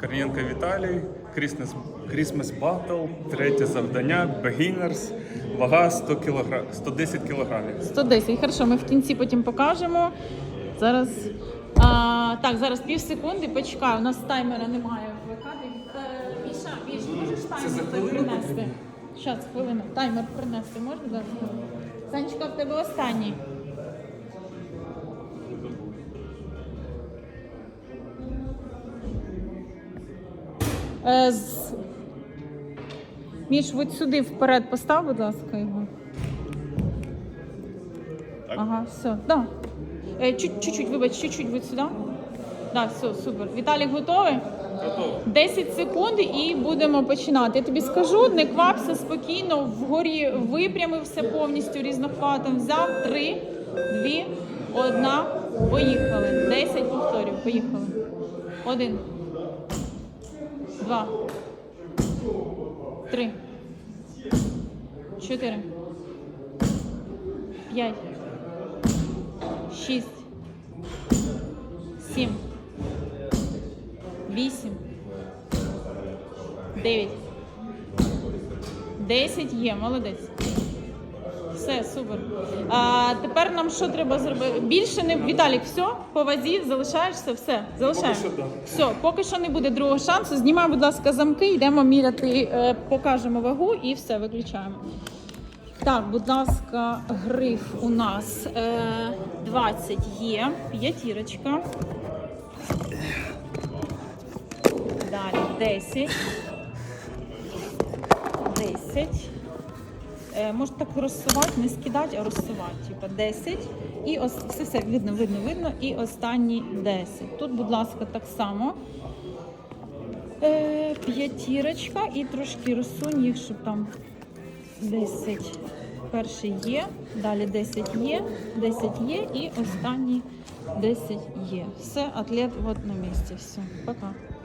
Корнієнко Віталій, Christmas, Christmas Battle, третє завдання, Beginners, вага 100 кг, 110 кілограмів. 110. Хорошо, ми в кінці потім покажемо. Зараз. А, так, зараз пів секунди, почекай, у нас таймера немає в кадрі. Е, Міша, Міш, можеш таймер за принести? Щас, хвилину. Таймер принести можна? ласка? Санечка, в тебе останній. З... Міш, от сюди вперед постав, будь ласка, його. Ага, все, да. Е, чуть- чуть-чуть, вибач, чуть-чуть вот сюди. Да, все, супер. Віталік готовий? Готово. 10 секунд і будемо починати. Я тобі скажу, не квапся спокійно, вгорі випрямився повністю різнохватом. Взяв 3, 2, 1. Поїхали. 10 повторів. Поїхали. Один. Два. Три. Чотири. П'ять. Шість. Сім. Вісім. Дев'ять. Десять є, молодець. Все, супер. А, тепер нам що треба зробити? Більше не Віталік, все, по вазі залишаєшся, все, залишаємо. Поки що да. Все, поки що не буде другого шансу. Знімай, будь ласка, замки, йдемо міряти, е, покажемо вагу і все, виключаємо. Так, будь ласка, гриф у нас е, 20 є, п'ятірочка. Далі 10. 10. Е, можна так розсувати, не скидати, а розсувати. Типа 10. І все, все видно, видно, видно. І останні 10. Тут, будь ласка, так само. Е, п'ятірочка і трошки розсунь їх, щоб там 10. Перший є, далі 10 є, 10 є і останній 10 є. Все, атлет от на місці. Все, пока.